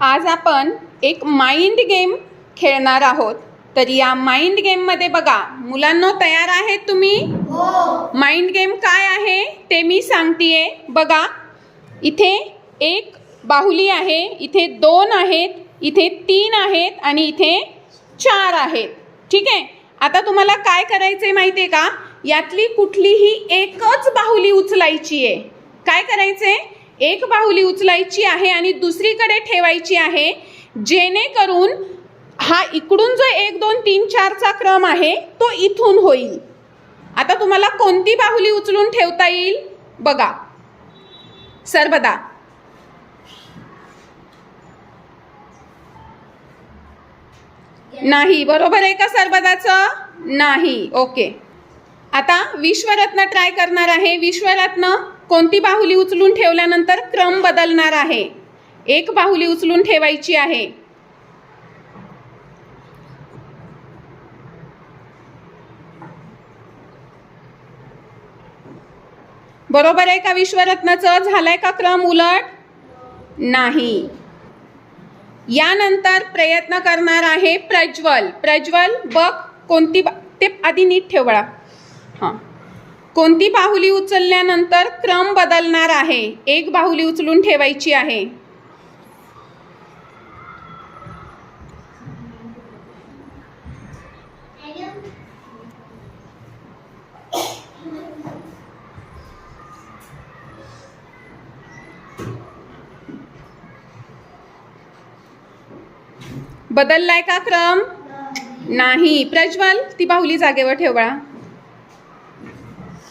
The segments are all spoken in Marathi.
आज आपण एक माइंड गेम खेळणार आहोत. तर या माइंड गेममध्ये बघा मुलांनो तयार आहेत तुम्ही? माइंड गेम काय आहे ते मी सांगतेय. बघा इथे एक बाहुली आहे इथे दोन आहेत इथे तीन आहेत आणि इथे चार आहेत. ठीक? आहे आता तुम्हाला काय करायचंय माहिती आहे का? यातली कुठलीही एकच बाहुली उचलायची आहे काय करायचंय? एक बाहुली उचलायची आहे आणि दुसरीकडे ठेवायची आहे जेणेकरून हा इकडून जो एक दोन तीन चारचा क्रम आहे तो इथून होईल. आता तुम्हाला कोणती बाहुली उचलून ठेवता येईल? बघा. सर्वदा. नाही बरोबर आहे का सर्वदाचं? नाही. ओके. आता विश्वरत्न ट्राय करणार आहे. विश्वरत्न कोणती बाहुली उचलून ठेवल्यानंतर क्रम बदलणार आहे? एक बाहुली उचलून ठेवायची आहे. बरोबर आहे का विश्वरत्नाचं झालाय का क्रम उलट? नाही. यानंतर प्रयत्न करणार आहे प्रज्वल. प्रज्वल बघ कोणती बा ते आधी नीट ठेव हां. कोणती बाहुली उचलल्यानंतर क्रम बदलणार आहे? एक बाहुली उचलून ठेवायची आहे. बदललाय का क्रम? नाही. प्रज्वल ती बाहुली जागेवर ठेव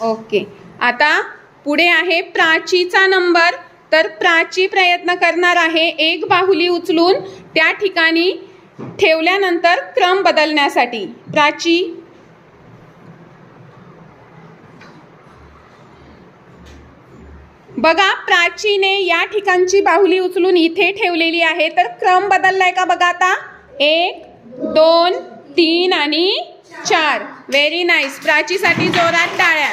ओके. आता पुढे आहे प्राचीचा नंबर. तर प्राची प्रयत्न करणार आहे एक बाहुली उचलून त्या ठिकाणी ठेवल्यानंतर क्रम बदलण्यासाठी. प्राची. बघा प्राचीने या ठिकाणची बाहुली उचलून इथे ठेवलेली आहे. तर क्रम बदललाय का बघा आता? एक दोन तीन आणि चार. व्हेरी नाईस प्राचीसाठी जोरात टाळ्या.